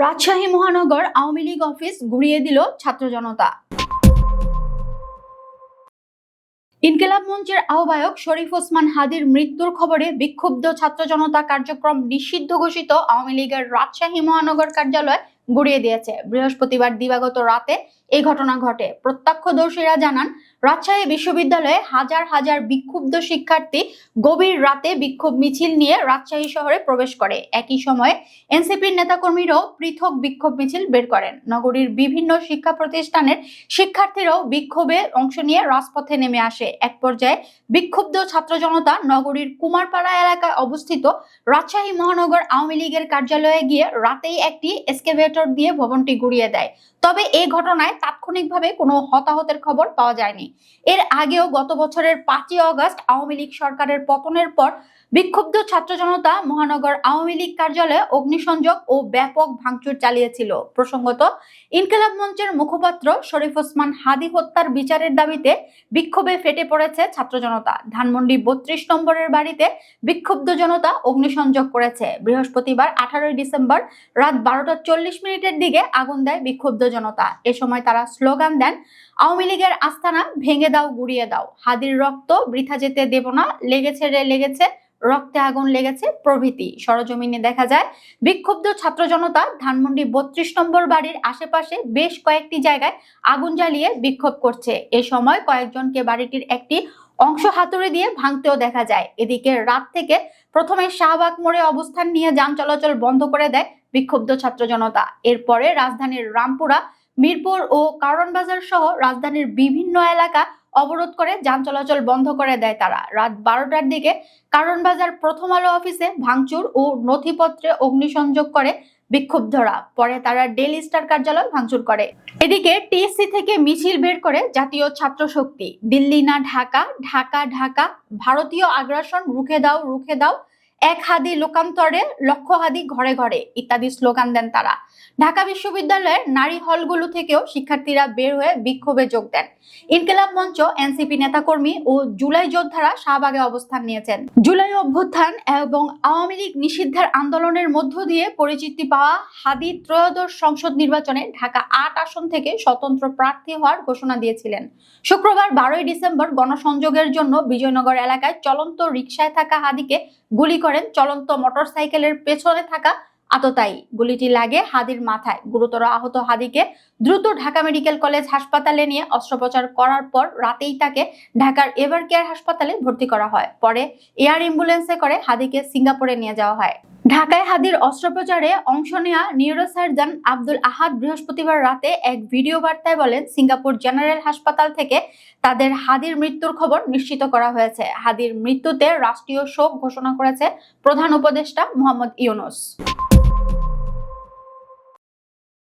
রাজশাহী মহানগর আওয়ামী লীগ অফিস ঘুরিয়ে দিল ছাত্র জনতা। ইনকিলাব মঞ্চের আহ্বায়ক শরীফ ওসমান হাদির মৃত্যুর খবরে বিক্ষুব্ধ ছাত্র জনতা কার্যক্রম নিষিদ্ধ ঘোষিত আওয়ামী লীগের রাজশাহী মহানগর কার্যালয় গুড়িয়ে দিয়েছে। বৃহস্পতিবার দিবাগত রাতে এই ঘটনা ঘটে। প্রত্যক্ষদর্শীরা জানান, রাজশাহী বিশ্ববিদ্যালয়ে হাজার হাজার বিক্ষুব্ধ শিক্ষার্থী গভীর রাতে বিক্ষোভ মিছিল নিয়ে রাজশাহী শহরে প্রবেশ করে। একই সময়ে এনসিপির নেতাকর্মীরাও পৃথক বিক্ষোভ মিছিল বের করেন। নগরীর বিভিন্ন শিক্ষা প্রতিষ্ঠানের শিক্ষার্থীরাও বিক্ষোভে অংশ নিয়ে রাজপথে নেমে আসে। এক পর্যায়ে বিক্ষুব্ধ ছাত্র জনতা নগরীর কুমারপাড়া এলাকায় অবস্থিত রাজশাহী মহানগর আওয়ামী লীগের কার্যালয়ে গিয়ে রাতেই একটি এসকেভেটর দিয়ে ভবনটি গুড়িয়ে দেয়। তবে এই ঘটনায় তাৎক্ষণিকভাবে কোনো হতাহতের খবর পাওয়া যায়নি। এর আগেও গত বছরের পাঁচই অগস্ট আওয়ামী লীগ সরকারের পতনের পর বিক্ষুব্ধ ছাত্র জনতা মহানগর আওয়ামী লীগ কার্যালয়ে অগ্নিসংযোগ ও ব্যাপক ভাঙচুর চালিয়েছিল। প্রসঙ্গত, ইনকিলাব মঞ্চের মুখপাত্র শরীফ ওসমান হাদি হত্যার বিচারের দাবিতে বিক্ষোভে ফেটে পড়েছে ছাত্র জনতা। ধানমন্ডি বত্রিশ নম্বরের বাড়িতে বিক্ষুব্ধ জনতা অগ্নিসংযোগ করেছে। বৃহস্পতিবার আঠারোই ডিসেম্বর রাত বারোটা চল্লিশ মিনিটের দিকে আগুন দেয় বিক্ষুব্ধ জনতা। এ সময় স্লোগান দেন, আওয়ামী লীগের আস্থানা ভেঙে দাও, গুড়িয়ে দাও। হাদির রক্ত বৃথা যেতে দেব না। লেগেছে রে লেগেছে, রক্তে আগুন লেগেছে প্রভৃতি। সরজমিনে দেখা যায়, বিক্ষুব্ধ ছাত্র জনতা ধানমন্ডি বত্রিশ নম্বর বাড়ির আশেপাশে বেশ কয়েকটি জায়গায় আগুন জ্বালিয়ে বিক্ষোভ করছে। এ সময় কয়েকজনকে বাড়িটির একটি অংশ হাতুড়ি দিয়ে ভাঙতেও দেখা যায়। এদিকে রাত থেকে প্রথমে শাহবাগ মোড়ে অবস্থান নিয়ে যান চলাচল বন্ধ করে দেয় বিক্ষুব্ধ ছাত্র জনতা। এরপরে রাজধানীর রামপুরা মিরপুর ও কারণবাজার সহ রাজধানীর বিভিন্ন এলাকা অবরোধ করে যান চলাচল বন্ধ করে দেয় তারা। রাত বারোটার দিকে কারণবাজার প্রথম আলো অফিসে ভাঙচুর ও নথিপত্রে অগ্নিসংযোগ করে বিক্ষুব্ধরা। পরে তারা ডেলি স্টার কার্যালয় ভাঙচুর করে। এদিকে টিএসসি থেকে মিছিল বের করে জাতীয় ছাত্র শক্তি দিল্লি না ঢাকা ঢাকা ঢাকা। ভারতীয় আগ্রাসন রুখে দাও রুখে দাও। এক হাদি লোকান্তরে, লক্ষ হাদি ঘরে ঘরে, ইত্যাদি স্লোগান দেন তারা। ঢাকা বিশ্ববিদ্যালয়ের নারী হলগুলো থেকেও শিক্ষার্থীরা বের হয়ে বিক্ষোভে যোগ দেন। ইনকিলাব মঞ্চ, এনসিপি নেতাকর্মী ও জুলাই যোদ্ধারা শাহবাগে অবস্থান নিয়েছেন। জুলাই অভ্যুত্থান এবং আওয়ামী লীগ নিষিদ্ধের আন্দোলনের মধ্য দিয়ে পরিচিতি পাওয়া হাদি ত্রয়োদশ সংসদ নির্বাচনে ঢাকা আট আসন থেকে স্বতন্ত্র প্রার্থী হওয়ার ঘোষণা দিয়েছিলেন। শুক্রবার বারোই ডিসেম্বর গণসংযোগের জন্য বিজয়নগর এলাকায় চলন্ত রিকশায় থাকা হাদিকে গুলি করেন, চলন্ত মোটরসাইকেলের পেছনে থাকা আততায়ী। গুলিটি লাগে হাদির মাথায়। গুরুতর আহত হাদিকে দ্রুত ঢাকা মেডিকেল কলেজ হাসপাতালে নিয়ে অস্ত্রোপচার করার পর রাতেই তাকে ঢাকার এভার কেয়ার হাসপাতালে ভর্তি করা হয়। পরে এয়ার অ্যাম্বুলেন্সে করে হাদিকে সিঙ্গাপুরে নিয়ে যাওয়া হয়। ঢাকায় হাদির অস্ত্রোপচারে অংশ নেওয়া নিউরোসার্জন আব্দুল আহাদ বৃহস্পতিবার রাতে এক ভিডিও বার্তায় বলেন, সিঙ্গাপুর জেনারেল হাসপাতাল থেকে তাদের হাদির মৃত্যুর খবর নিশ্চিত করা হয়েছে। হাদির মৃত্যুতে রাষ্ট্রীয় শোক ঘোষণা করেছে প্রধান উপদেষ্টা মোহাম্মদ ইউনুস।